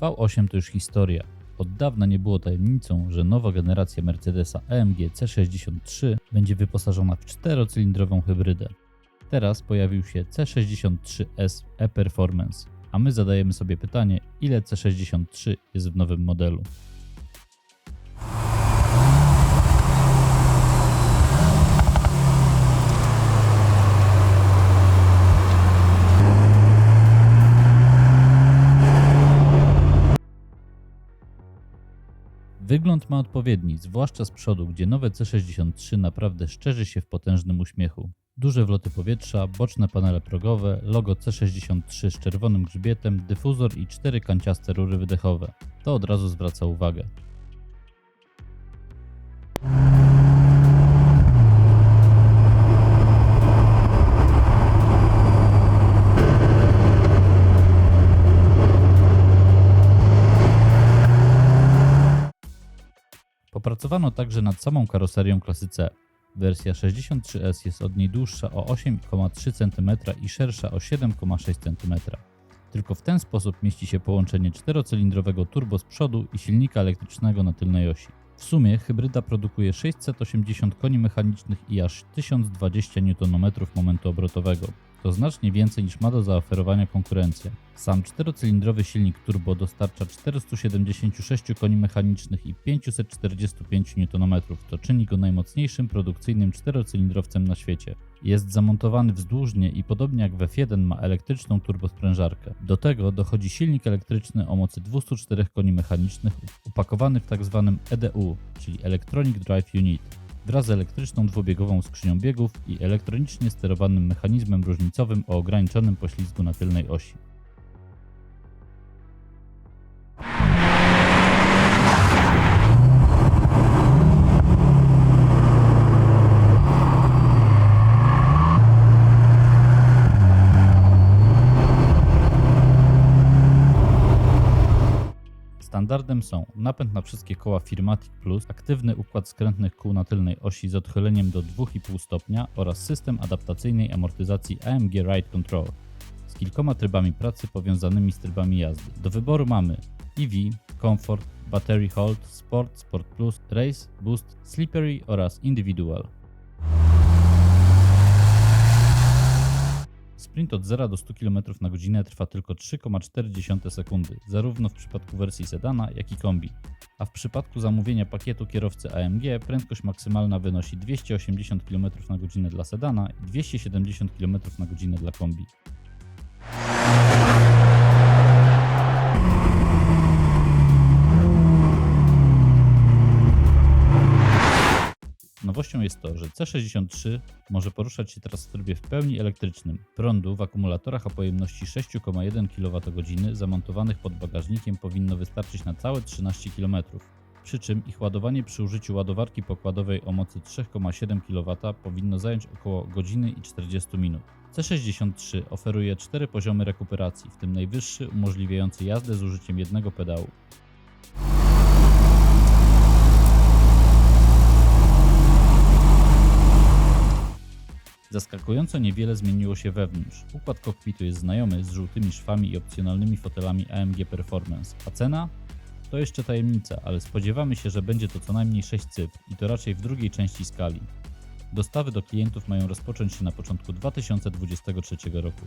V8 to już historia. Od dawna nie było tajemnicą, że nowa generacja Mercedesa AMG C63 będzie wyposażona w czterocylindrową hybrydę. Teraz pojawił się C63S e-Performance, a my zadajemy sobie pytanie, ile C63 jest w nowym modelu. Wygląd ma odpowiedni, zwłaszcza z przodu, gdzie nowe C63 naprawdę szczerzy się w potężnym uśmiechu. Duże wloty powietrza, boczne panele progowe, logo C63 z czerwonym grzbietem, dyfuzor i cztery kanciaste rury wydechowe. To od razu zwraca uwagę. Popracowano także nad samą karoserią klasy C. Wersja 63S jest od niej dłuższa o 8,3 cm i szersza o 7,6 cm. Tylko w ten sposób mieści się połączenie czterocylindrowego turbo z przodu i silnika elektrycznego na tylnej osi. W sumie hybryda produkuje 680 koni mechanicznych i aż 1020 Nm momentu obrotowego. To znacznie więcej niż ma do zaoferowania konkurencja. Sam czterocylindrowy silnik turbo dostarcza 476 koni mechanicznych i 545 Nm, to czyni go najmocniejszym produkcyjnym czterocylindrowcem na świecie. Jest zamontowany wzdłużnie i podobnie jak w F1 ma elektryczną turbosprężarkę. Do tego dochodzi silnik elektryczny o mocy 204 koni mechanicznych upakowany w tzw. EDU, czyli Electronic Drive Unit wraz z elektryczną dwubiegową skrzynią biegów i elektronicznie sterowanym mechanizmem różnicowym o ograniczonym poślizgu na tylnej osi. Standardem są napęd na wszystkie koła Firmatic Plus, aktywny układ skrętnych kół na tylnej osi z odchyleniem do 2,5 stopnia oraz system adaptacyjnej amortyzacji AMG Ride Control z kilkoma trybami pracy powiązanymi z trybami jazdy. Do wyboru mamy EV, Comfort, Battery Hold, Sport, Sport Plus, Race, Boost, Slippery oraz Individual. Sprint od 0 do 100 km na godzinę trwa tylko 3,4 sekundy, zarówno w przypadku wersji sedana, jak i kombi. A w przypadku zamówienia pakietu kierowcy AMG prędkość maksymalna wynosi 280 km na godzinę dla sedana i 270 km na godzinę dla kombi. Nowością jest to, że C63 może poruszać się teraz w trybie w pełni elektrycznym. Prądu w akumulatorach o pojemności 6,1 kWh zamontowanych pod bagażnikiem powinno wystarczyć na całe 13 km. Przy czym ich ładowanie przy użyciu ładowarki pokładowej o mocy 3,7 kW powinno zająć około godziny i 40 minut. C63 oferuje cztery poziomy rekuperacji, w tym najwyższy umożliwiający jazdę z użyciem jednego pedału. Zaskakująco niewiele zmieniło się wewnątrz. Układ kokpitu jest znajomy z żółtymi szwami i opcjonalnymi fotelami AMG Performance, a cena? To jeszcze tajemnica, ale spodziewamy się, że będzie to co najmniej 6 cyfr i to raczej w drugiej części skali. Dostawy do klientów mają rozpocząć się na początku 2023 roku.